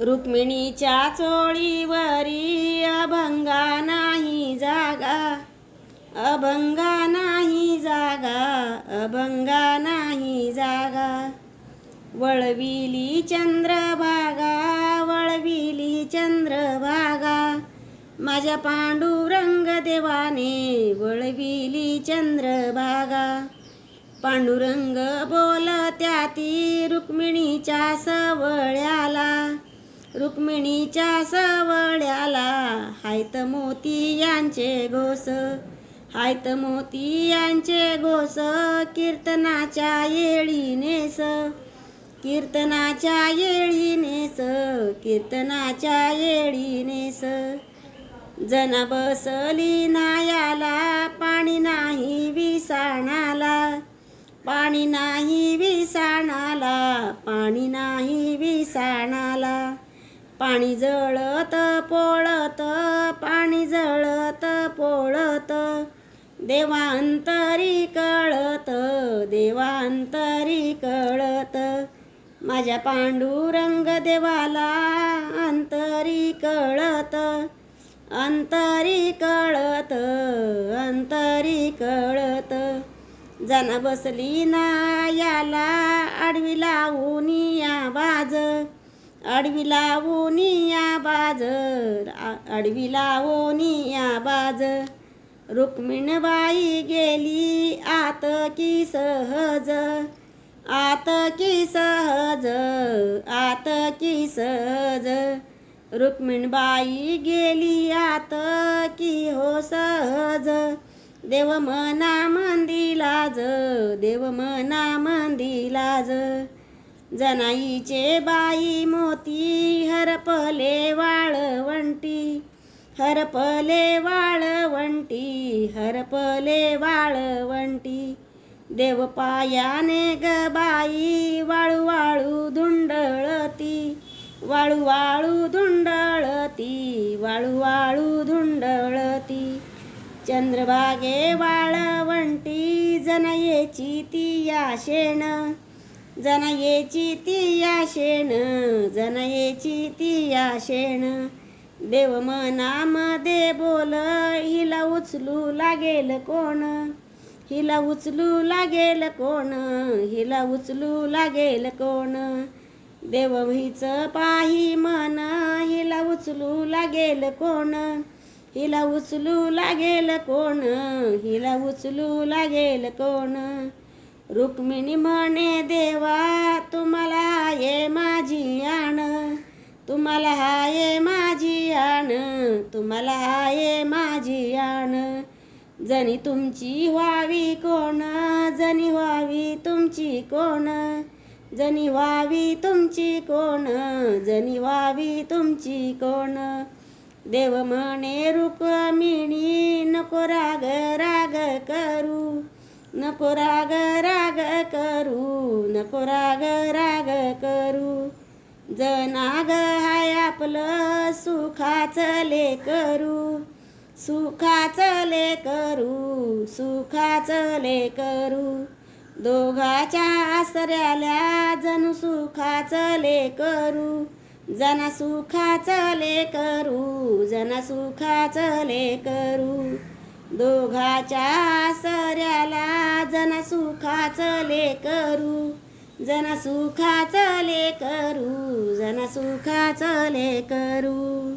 रुक्मिणीच्या चोळीवरी अभंगा नाही जागा अभंगा नाही जागा अभंगा नाही जागा. वळविली चंद्रभागा वळविली चंद्रभागा माझ्या पांडुरंग देवाने वळविली चंद्रभागा. पांडुरंग बोलत्या ती रुक्मिणीच्या सवळ्याला रुक्मिणीच्या सवळ्याला हायत मोती यांचे घोस हायत मोती यांचे घोस कीर्तनाच्या येळीनेस कीर्तनाच्या येळीनेस कीर्तनाच्या येळीनेस जन बसली नायाला पाणी नाही विसाणाला पाणी नाही विसाणाला पाणी नाही विसाणाला. पाणी जळत पोळत पाणी जळत पोळत. देवांतरी कळत देवांतरी कळत. माझ्या पांडुरंग देवाला अंतरी कळत अंतरी कळत अंतरी कळत. जाना बसली ना याला आडवी लावून या बाज आडवी लावून या बाज आ- आडवी या बाज रुक्मिणबाई गेली आत की सहज आत की सहज आत की सहज. रुक्मिणबाई गेली आत की हो सहज. देव मना मंदिलाज देव मना मंदिलाज जनाईचे बाई मोती हरपले वाळवंटी हरपले वाळवंटी हरपले वाळवंटी देव पायाने ग बाई वाळू वाळू धुंडळती. वाळू वाळू धुंडळती वाळू वाळू धुंडळती. चंद्रभागे वाळवंटी जनयेची ती या शेण. जनयेची ती या शेण जनयेची ती या शेण देव मनामध्ये बोल हिला उचलू लागेल कोण? हिला उचलू लागेल कोण? हिला उचलू लागेल कोण? देव हिच पाही मन हिला उचलू लागेल कोण? हिला उचलू लागेल कोण? हिला उचलू लागेल कोण? रुक्मिणी म्हणे देवा तुम्हाला ये माझी आण. तुम्हाला हाये माझी आण. तुम्हाला हाये माझी आण. जणी तुमची व्हावी कोण? जणी व्हावी तुमची कोण? जणी व्हावी तुमची कोण? जणी व्हावी तुमची कोण? देव म्हणे रुक्मिणी नको राग राग करू. नको राग राग करू नको राग राग करू. जनाग हाय आपलं सुखाचले करू. सुखाचले करू सुखाचले करू. दोघाच्या आसऱ्याला जणू सुखाचले करू. जना सुखाचले करू जना सुखाचले करू. दोघाच्या आसऱ्याला जना सुखाचं करू जना सुखाचं करू जना सुखाचं करू.